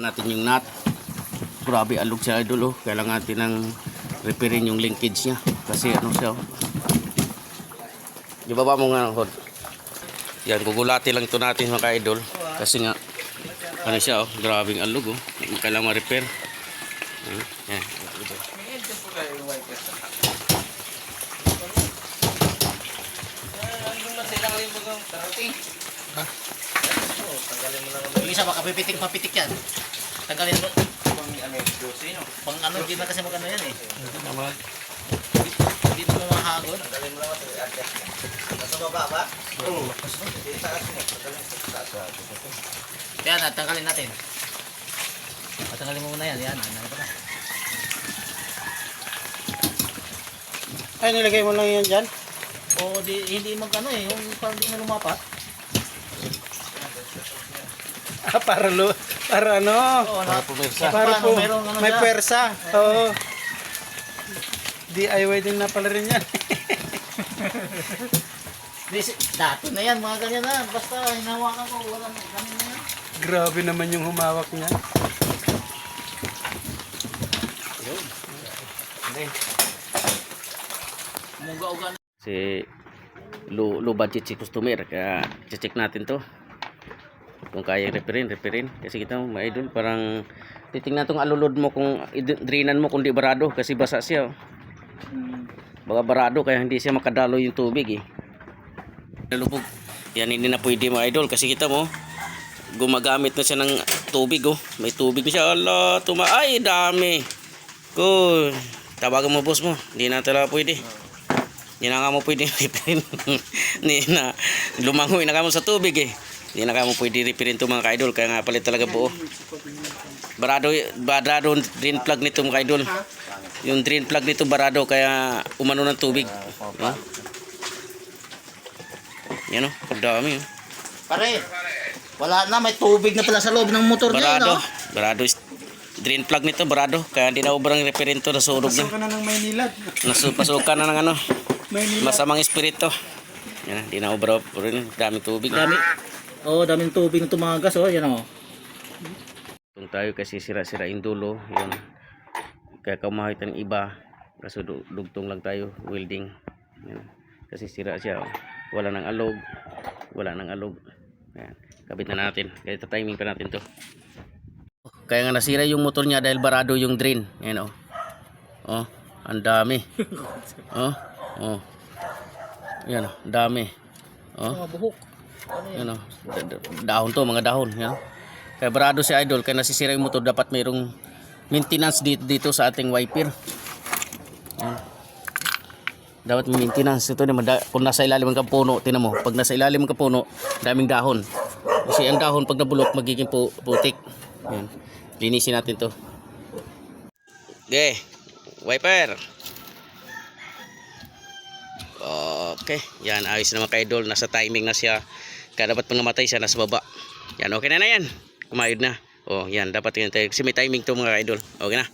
natin yung nut. Grabe alog siya idol oh. Kailangan natin ng repairin yung linkage niya. Kasi ano siya oh. Di ba ba mo nga hod? Yan, gugulati lang ito natin mga idol. Kasi nga, ano siya oh, grabing alog oh. Kailangan ma-repair. Hmm, Yan. Yung isa baka pipitik papitik yan. Tanggalin mo. Pang ano, hindi na kasi magano yan eh. Hindi mo mahagod. Nasa baba ba? Oo. Yan, at tanggalin natin. Patanggalin mo muna yan. Yan, ano pa na. Ay, nilagay mo lang yan dyan? O di, hindi magano eh. Yung parang di na lumapat. Ah, para, lo, para ano? Oo, Para na, pumirsa. Para po, merong ano may dyan. pwersa. Oo. DIY din na pala rin yan. Di, si- dati na yan, mga ganyan na. Basta hinawakan ko, walang ganyan na yan. Grabe naman yung humawak niya. Muga-uga na. si low, low budget si customer kaya check natin to kung kaya referin referin. Kasi kita mo idol parang titingnan tong alulod mo kung drinan mo kung di barado kasi basa siya oh. baka barado kaya hindi siya makadalo yung tubig eh. Nalubog. Yan hindi na pwede mga idol. Kasi kita mo gumagamit na siya ng tubig oh. May tubig na siya. Ala tuma ay dami. Ko tawagan mo boss mo. Hindi na talaga pwede. Hindi nga mo pwede ripirin. Hindi na. Lumangoy na kamo sa tubig eh. Hindi na kamo pwede ripirin to mga kaidol. Kaya nga palit talaga buo. Barado, barado drain plug nito mga kaidol. Yung drain plug nito barado kaya umano ng tubig. Oh. Yan o, pagdami oh. Pare, wala na, may tubig na pala sa loob ng motor niya, Barado. no? Barado drain plug nito barado. Kaya hindi na ubrang ripirin to. Nasurog na. ka na ng Maynilad. Nasupasukan na ng ano. Maynilad. Masamang espiritu. Yan, hindi na ubra rin. Daming tubig. Dami. Oh, daming tubig na tumagas, oh. Yan, oh. Kung tayo kasi sira-sira yung dulo, yun. Kaya kamahit ng iba, kaso du- dugtong lang tayo, welding. Yan. Kasi sira siya, oh. wala nang alog, wala nang alog. Yan. Kabit na natin, kaya timing pa natin to. Kaya nga nasira yung motor niya dahil barado yung drain. Yan oh. Oh, ang dami. Oh, oh. Yan oh, dami. Oh. Mga buhok. Ano dahon to, mga dahon. Yan. Kaya barado si Idol, kaya nasisira yung motor, dapat mayroong maintenance dito, dito sa ating wiper. Yan. Dapat may maintenance. Ito naman, kung nasa ilalim ng puno, tinan mo, pag nasa ilalim ng puno, daming dahon. Kasi ang dahon, pag nabulok, magiging pu- putik. Yan. Linisin natin to. Okay, wiper. Okay, yan ayos naman kay Idol, nasa timing na siya. Kaya dapat pang namatay siya nasa baba. Yan okay na na yan. Kumayod na. Oh, yan dapat yun tayo kasi may timing to mga idol. Okay na.